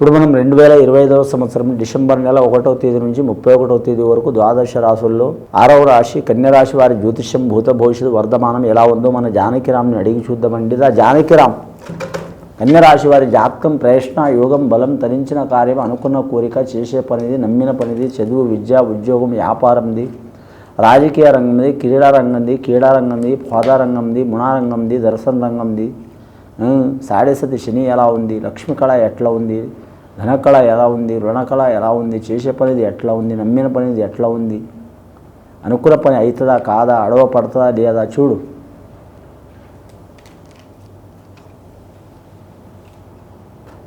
ఇప్పుడు మనం రెండు వేల ఇరవై ఐదవ సంవత్సరం డిసెంబర్ నెల ఒకటో తేదీ నుంచి ముప్పై ఒకటో తేదీ వరకు ద్వాదశ రాశుల్లో ఆరవ రాశి కన్యరాశి వారి జ్యోతిష్యం భూత భవిష్యత్తు వర్ధమానం ఎలా ఉందో మన జానకిరామ్ని అడిగి చూద్దామండి ఆ జానకిరామ్ కన్యరాశి వారి జాతకం ప్రయత్న యోగం బలం తరించిన కార్యం అనుకున్న కోరిక చేసే పనిది నమ్మిన పనిది చదువు విద్య ఉద్యోగం వ్యాపారంది రాజకీయ రంగంది క్రీడా రంగంది క్రీడా రంగంది పాదారంగంది మునారంగంది దర్శన రంగంది సాడేసతి శని ఎలా ఉంది లక్ష్మీ కళ ఎట్లా ఉంది ధనకళ ఎలా ఉంది? రుణకళ ఎలా ఉంది? చేసే పనిది ఎట్లా ఉంది? నమ్మిన పనిది ఎట్లా ఉంది? అనుకున్న పని అవుతుందా కాదా? అడవ పడుతుందా? లేదా? చూడు.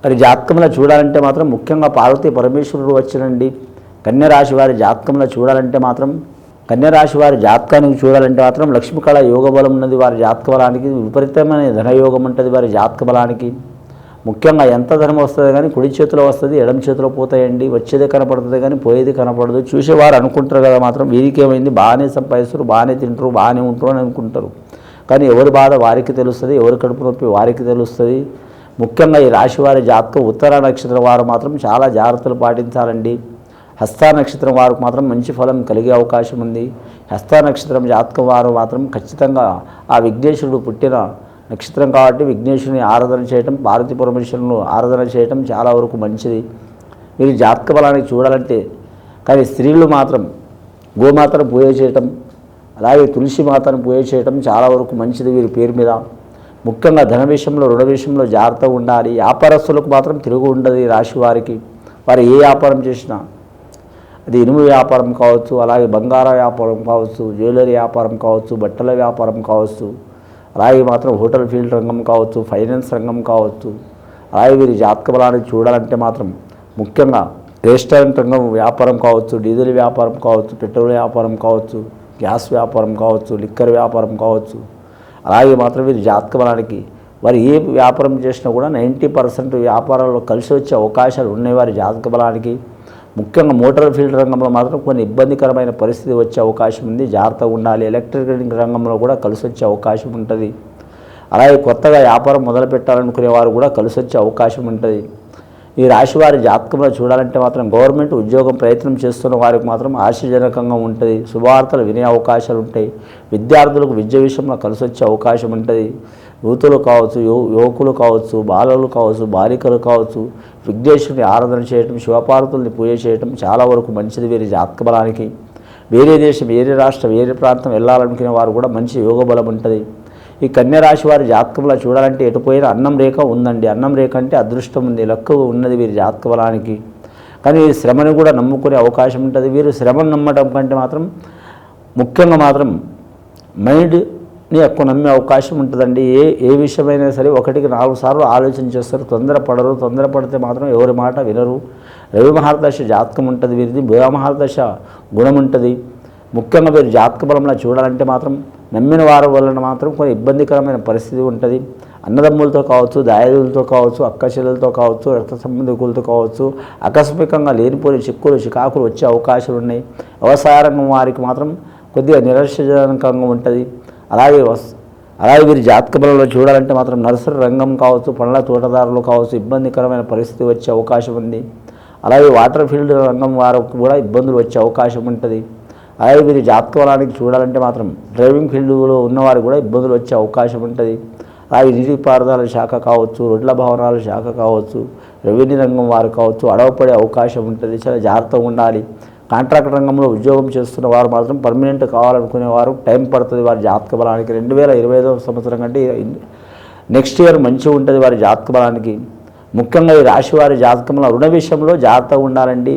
మరి జాతకంలో చూడాలంటే మాత్రం ముఖ్యంగా పార్వతీ పరమేశ్వరుడు వచ్చినండి. కన్యరాశి వారి జాతకంలో చూడాలంటే మాత్రం కన్యరాశి వారి జాతకానికి చూడాలంటే మాత్రం లక్ష్మీ కళ యోగ బలం ఉన్నది వారి జాతక బలానికి విపరీతమైన ధనయోగం ఉంటుంది వారి జాతక బలానికి. ముఖ్యంగా ఎంత ధనం వస్తుంది కానీ కుడి చేతిలో వస్తుంది ఎడమ చేతిలో పోతాయండి వచ్చేది కనపడుతుంది కానీ పోయేది కనపడదు. చూసేవారు అనుకుంటారు కదా మాత్రం వీరికి ఏమైంది బాగానే సంపాదిస్తారు బాగానే తింటారు బాగానే ఉంటారు అని అనుకుంటారు. కానీ ఎవరి బాధ వారికి తెలుస్తుంది ఎవరి కడుపు నొప్పి వారికి తెలుస్తుంది. ముఖ్యంగా ఈ రాశి వారి జాతకం ఉత్తర నక్షత్రం వారు మాత్రం చాలా జాగ్రత్తలు పాటించాలండి. హస్త నక్షత్రం వారికి మాత్రం మంచి ఫలం కలిగే అవకాశం ఉంది. హస్త నక్షత్రం జాతకం వారు మాత్రం ఖచ్చితంగా ఆ విఘ్నేశ్వరుడు పుట్టిన నక్షత్రం కాబట్టి విఘ్నేశ్వరుని ఆరాధన చేయటం పార్వతి పరమేశ్వరుని ఆరాధన చేయటం చాలా వరకు మంచిది. మీరు జాతక బలానికి చూడాలంటే కానీ స్త్రీలు మాత్రం గోమాతను పూజ చేయటం అలాగే తులసి మాతను పూజ చేయటం చాలా వరకు మంచిది వీరి పేరు మీద. ముఖ్యంగా ధన విషయంలో రుణ విషయంలో జాగ్రత్తగా ఉండాలి. వ్యాపారస్తులకు మాత్రం తిరుగు ఉండదు ఈ రాశి వారికి. వారు ఏ వ్యాపారం చేసినా అది ఇనుము వ్యాపారం కావచ్చు అలాగే బంగార వ్యాపారం కావచ్చు జ్యువెలరీ వ్యాపారం కావచ్చు బట్టల వ్యాపారం కావచ్చు అలాగే మాత్రం హోటల్ ఫీల్డ్ రంగం కావచ్చు ఫైనాన్స్ రంగం కావచ్చు. అలాగే వీరి జాతక బలాన్ని చూడాలంటే మాత్రం ముఖ్యంగా రెస్టారెంట్ రంగం వ్యాపారం కావచ్చు డీజిల్ వ్యాపారం కావచ్చు పెట్రోల్ వ్యాపారం కావచ్చు గ్యాస్ వ్యాపారం కావచ్చు లిక్కర్ వ్యాపారం కావచ్చు. అలాగే మాత్రం వీరి జాతక బలానికి వారు ఏ వ్యాపారం చేసినా కూడా నైంటీ పర్సెంట్ వ్యాపారాల్లో కలిసి వచ్చే అవకాశాలు ఉన్నాయి. వారి జాతక బలానికి ముఖ్యంగా మోటార్ ఫీల్డ్ రంగంలో మాత్రం కొన్ని ఇబ్బందికరమైన పరిస్థితి వచ్చే అవకాశం ఉంది. జాగ్రత్తగా ఉండాలి. ఎలక్ట్రికల్ రంగంలో కూడా కలిసి వచ్చే అవకాశం ఉంటుంది. అలాగే కొత్తగా వ్యాపారం మొదలు పెట్టాలనుకునే వారు కూడా కలిసి వచ్చే అవకాశం ఉంటుంది. ఈ రాశి వారి జాతకంలో చూడాలంటే మాత్రం గవర్నమెంట్ ఉద్యోగం ప్రయత్నం చేస్తున్న వారికి మాత్రం ఆశాజనకంగా ఉంటుంది. శుభవార్తలు వినే అవకాశాలు ఉంటాయి. విద్యార్థులకు విద్య విషయంలో కలిసి వచ్చే అవకాశం ఉంటుంది. యువతులు కావచ్చు యువకులు కావచ్చు బాలలు కావచ్చు బాలికలు కావచ్చు విఘ్నేశ్వరుని ఆరాధన చేయటం శివపార్వతుల్ని పూజ చేయటం చాలా వరకు మంచిది వీరి జాతక వేరే దేశం వేరే రాష్ట్రం వేరే ప్రాంతం వెళ్ళాలనుకునే వారు కూడా మంచి యోగ బలం ఉంటుంది. ఈ కన్యరాశి వారి జాతకంలో చూడాలంటే ఎటుపోయిన అన్నం రేఖ ఉందండి. అన్నం రేఖ అంటే అదృష్టం ఉంది లక్కు ఉన్నది వీరి జాతక బలానికి కానీ వీరి శ్రమను కూడా నమ్ముకునే అవకాశం ఉంటుంది. వీరు శ్రమను నమ్మటం కంటే మాత్రం ముఖ్యంగా మాత్రం మైండ్ ఎక్కువ నమ్మే అవకాశం ఉంటుందండి. ఏ ఏ విషయమైనా సరే ఒకటికి నాలుగు సార్లు ఆలోచన చేస్తారు. తొందరపడరు. తొందరపడితే మాత్రం ఎవరి మాట వినరు. రవి మహారదశ జాతకం ఉంటుంది వీరిది. బుధ మహారదశ గుణం ఉంటుంది. ముఖ్యంగా వీరు జాతక బలంలో చూడాలంటే మాత్రం నమ్మిన వారి వలన మాత్రం కొన్ని ఇబ్బందికరమైన పరిస్థితి ఉంటుంది. అన్నదమ్ములతో కావచ్చు దాయాదులతో కావచ్చు అక్క చెల్లెలతో కావచ్చు రక్త సంబంధికులతో కావచ్చు ఆకస్మికంగా లేనిపోని చిక్కులు చికాకులు వచ్చే అవకాశాలు ఉన్నాయి వ్యవసాయ రంగం వారికి మాత్రం కొద్దిగా నిరాశజనకంగా ఉంటుంది. అలాగే వస్ అలాగే వీరి జాతక బలంలో చూడాలంటే మాత్రం నర్సరీ రంగం కావచ్చు పండ్ల తోటదారులు కావచ్చు ఇబ్బందికరమైన పరిస్థితి వచ్చే అవకాశం ఉంది. అలాగే వాటర్ ఫీల్డ్ రంగం వారికి కూడా ఇబ్బందులు వచ్చే అవకాశం ఉంటుంది. అలాగే వీరి జాతక బలానికి చూడాలంటే మాత్రం డ్రైవింగ్ ఫీల్డ్లో ఉన్నవారికి కూడా ఇబ్బందులు వచ్చే అవకాశం ఉంటుంది. అలాగే నీటిపారుదల శాఖ కావచ్చు రొడ్ల భవనాల శాఖ కావచ్చు రెవెన్యూ రంగం వారు కావచ్చు అడవపడే అవకాశం ఉంటుంది. చాలా జాగ్రత్తగా ఉండాలి. కాంట్రాక్ట్ రంగంలో ఉద్యోగం చేస్తున్న వారు మాత్రం పర్మనెంట్ కావాలనుకునే వారు టైం పడుతుంది వారి జాతక బలానికి. రెండు వేల ఇరవై ఐదవ సంవత్సరం కంటే నెక్స్ట్ ఇయర్ మంచిగా ఉంటుంది వారి జాతక బలానికి. ముఖ్యంగా ఈ రాశి వారి జాతకంలో రుణ విషయంలో జాగ్రత్తగా ఉండాలండి.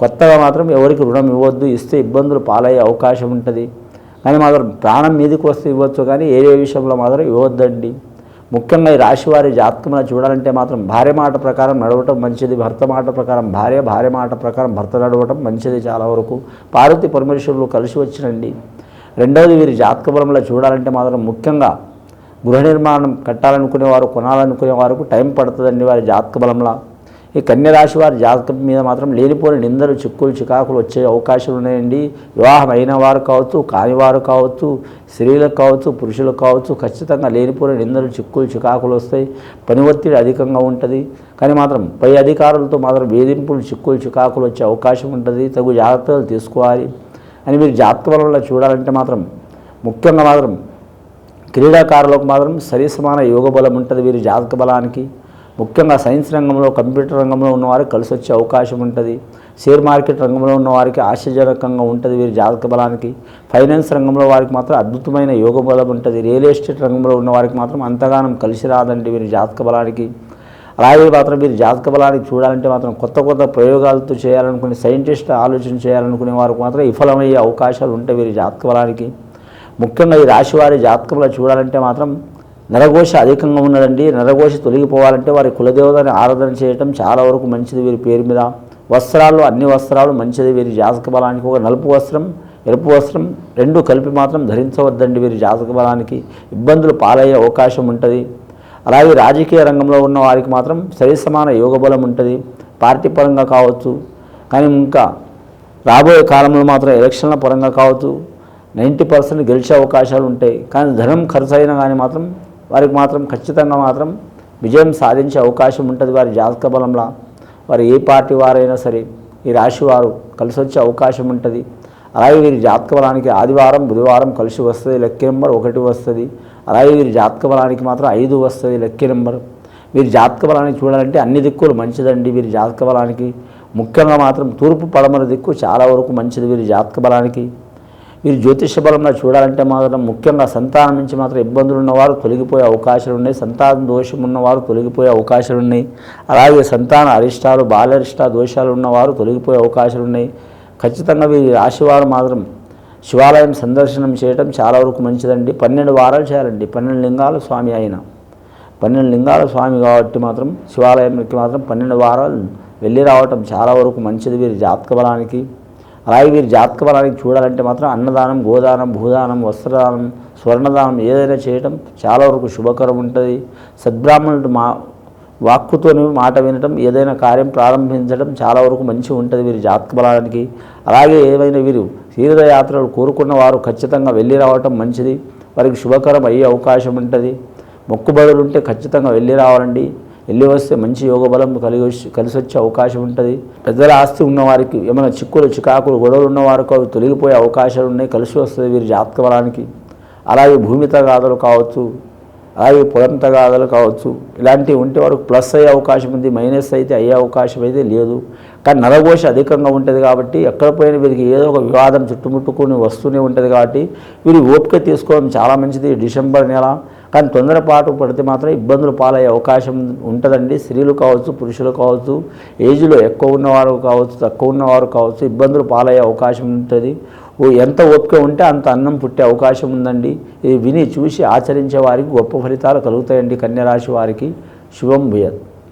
కొత్తగా మాత్రం ఎవరికి రుణం ఇవ్వద్దు ఇస్తే ఇబ్బందులు పాలయ్యే అవకాశం ఉంటుంది. కానీ మాత్రం ప్రాణం మీదకి వస్తే ఇవ్వచ్చు కానీ ఏ ఏ విషయంలో మాత్రం ఇవ్వద్దండి. ముఖ్యంగా ఈ రాశి వారి జాతకంలో చూడాలంటే మాత్రం భార్య మాట ప్రకారం నడవటం మంచిది భర్త మాట ప్రకారం భార్య భార్య మాట ప్రకారం భర్త నడవటం మంచిది చాలా వరకు. పార్వతి పరమేశ్వరులు కలిసి వచ్చినండి. రెండవది వీరి జాతక బలంలో చూడాలంటే మాత్రం ముఖ్యంగా గృహ నిర్మాణం కట్టాలనుకునేవారు కొనాలనుకునే వారికి టైం పడుతుందండి వారి జాతక బలంలో. ఈ కన్యరాశి వారి జాతకం మీద మాత్రం లేనిపోని నిందలు చిక్కులు చికాకులు వచ్చే అవకాశాలు ఉన్నాయండి. వివాహం అయిన వారు కావచ్చు కానివారు కావచ్చు స్త్రీలకు కావచ్చు పురుషులకు కావచ్చు ఖచ్చితంగా లేనిపోని నిందలు చిక్కులు చికాకులు వస్తాయి. పని ఒత్తిడి అధికంగా ఉంటుంది. కానీ మాత్రం పై అధికారులతో మాత్రం వేధింపులు చిక్కులు చికాకులు వచ్చే అవకాశం ఉంటుంది. తగు జాగ్రత్తలు తీసుకోవాలి. అని మీరు జాతకం వల్ల చూడాలంటే మాత్రం ముఖ్యంగా మాత్రం క్రీడాకారులకు మాత్రం సరి సమాన యోగ బలం ఉంటుంది వీరి జాతక బలానికి. ముఖ్యంగా సైన్స్ రంగంలో కంప్యూటర్ రంగంలో ఉన్నవారికి కలిసి వచ్చే అవకాశం ఉంటుంది. షేర్ మార్కెట్ రంగంలో ఉన్న వారికి ఆశ్చర్యజనకంగా ఉంటుంది వీరి జాతక బలానికి. ఫైనాన్స్ రంగంలో వారికి మాత్రం అద్భుతమైన యోగ బలం ఉంటుంది. రియల్ ఎస్టేట్ రంగంలో ఉన్న వారికి మాత్రం అంతగానం కలిసి రాదండి వీరి జాతక బలానికి. అలాగే మాత్రం మీరు జాతక బలానికి చూడాలంటే మాత్రం కొత్త కొత్త ప్రయోగాలతో చేయాలనుకునే సైంటిస్ట్ ఆలోచన చేయాలనుకునే వారికి మాత్రం విఫలమయ్యే అవకాశాలు ఉంటాయి వీరి జాతక బలానికి. ముఖ్యంగా ఈ రాశి వారి జాతకంలో చూడాలంటే మాత్రం నరఘోష అధికంగా ఉన్నదండి. నరఘోష తొలగిపోవాలంటే వారి కులదేవతని ఆరాధన చేయటం చాలా వరకు మంచిది వీరి పేరు మీద. వస్త్రాలు అన్ని వస్త్రాలు మంచిది వీరి జాతక బలానికి. ఒక నలుపు వస్త్రం ఎరుపు వస్త్రం రెండు కలిపి మాత్రం ధరించవద్దండి వీరి జాతక బలానికి. ఇబ్బందులు పాలయ్యే అవకాశం ఉంటుంది. అలాగే రాజకీయ రంగంలో ఉన్న వారికి మాత్రం సరి సమాన యోగ బలం ఉంటుంది. పార్టీ పరంగా కావచ్చు. కానీ ఇంకా రాబోయే కాలంలో మాత్రం ఎలక్షన్ల పరంగా కావచ్చు. నైంటీ పర్సెంట్ గెలిచే అవకాశాలు ఉంటాయి. కానీ ధనం ఖర్చు అయినా కానీ మాత్రం వారికి మాత్రం ఖచ్చితంగా మాత్రం విజయం సాధించే అవకాశం ఉంటుంది వారి జాతక బలంలో. వారు ఏ పార్టీ వారైనా సరే ఈ రాశి వారు కలిసి వచ్చే అవకాశం ఉంటుంది. అలాగే వీరి జాతక బలానికి ఆదివారం బుధవారం కలిసి వస్తుంది లెక్క నెంబర్ ఒకటి వస్తుంది. అలాగే వీరి జాతక బలానికి మాత్రం ఐదు వస్తుంది లెక్క నెంబర్. వీరి జాతక బలానికి చూడాలంటే అన్ని దిక్కులు మంచిదండి వీరి జాతక బలానికి. ముఖ్యంగా మాత్రం తూర్పు పడమర దిక్కు చాలా వరకు మంచిది వీరి జాతక బలానికి. వీరు జ్యోతిష బలంలో చూడాలంటే మాత్రం ముఖ్యంగా సంతానం నుంచి మాత్రం ఇబ్బందులు ఉన్నవారు తొలగిపోయే అవకాశాలు ఉన్నాయి. సంతానం దోషం ఉన్నవారు తొలగిపోయే అవకాశాలు ఉన్నాయి. అలాగే సంతాన అరిష్టాలు బాలరిష్ట దోషాలు ఉన్నవారు తొలగిపోయే అవకాశాలు ఉన్నాయి. ఖచ్చితంగా వీరి రాశివారు మాత్రం శివాలయం సందర్శనం చేయడం చాలా వరకు మంచిదండి. పన్నెండు వారాలు చేయాలండి. పన్నెండు లింగాలు స్వామి అయిన. పన్నెండు లింగాల స్వామి కాబట్టి మాత్రం శివాలయంకి మాత్రం పన్నెండు వారాలు వెళ్ళి రావటం చాలా వరకు మంచిది. వీరి జాతక బలానికి అలాగే వీరి జాతక బలానికి చూడాలంటే మాత్రం అన్నదానం గోదానం భూదానం వస్త్రదానం స్వర్ణదానం ఏదైనా చేయటం చాలా వరకు శుభకరం ఉంటుంది. సద్బ్రాహ్మణుడు మా వాక్కుతోని మాట వినటం ఏదైనా కార్యం ప్రారంభించడం చాలా వరకు మంచిగా ఉంటుంది వీరి జాతక బలానికి అలాగే ఏవైనా వీరు తీర్థయాత్రలు కోరుకున్న వారు ఖచ్చితంగా వెళ్ళి రావటం మంచిది. వారికి శుభకరం అయ్యే అవకాశం ఉంటుంది. మొక్కుబడులు ఉంటే ఖచ్చితంగా వెళ్ళి రావాలండి. వెళ్ళి వస్తే మంచి యోగ బలం కలిగి వచ్చి- కలిసి వచ్చే అవకాశం ఉంటుంది. పెద్దల ఆస్తి ఉన్నవారికి ఏమైనా చిక్కులు చికాకులు గొడవలు ఉన్నవారికి అవి తొలగిపోయే అవకాశాలు ఉన్నాయి కలిసి వస్తుంది వీరి జాతక బలానికి. అలాగే భూమి తగాదలు కావచ్చు అలాగే పొలం తగాదలు కావచ్చు ఇలాంటివి ఉంటే వారికి ప్లస్ అయ్యే అవకాశం ఉంది మైనస్ అయితే అయ్యే అవకాశం అయితే లేదు. కానీ నరఘోష అధికంగా ఉంటుంది కాబట్టి ఎక్కడ పోయినా వీరికి ఏదో ఒక వివాదం చుట్టుముట్టుకుని వస్తూనే ఉంటుంది కాబట్టి వీరి ఓపిక తీసుకోవడం చాలా మంచిది. డిసెంబర్ నెల కానీ తొందరపాటు పడితే మాత్రం ఇబ్బందులు పాలయ్యే అవకాశం ఉంటుందండి. స్త్రీలు కావచ్చు పురుషులు కావచ్చు ఏజ్లో ఎక్కువ ఉన్నవారు కావచ్చు తక్కువ ఉన్నవారు కావచ్చు ఇబ్బందులు పాలయ్యే అవకాశం ఉంటుంది. ఎంత ఓపిక ఉంటే అంత అన్నం పుట్టే అవకాశం ఉందండి. ఇది విని చూసి ఆచరించే వారికి గొప్ప ఫలితాలు కలుగుతాయండి కన్యరాశి వారికి. శుభం భూయత్.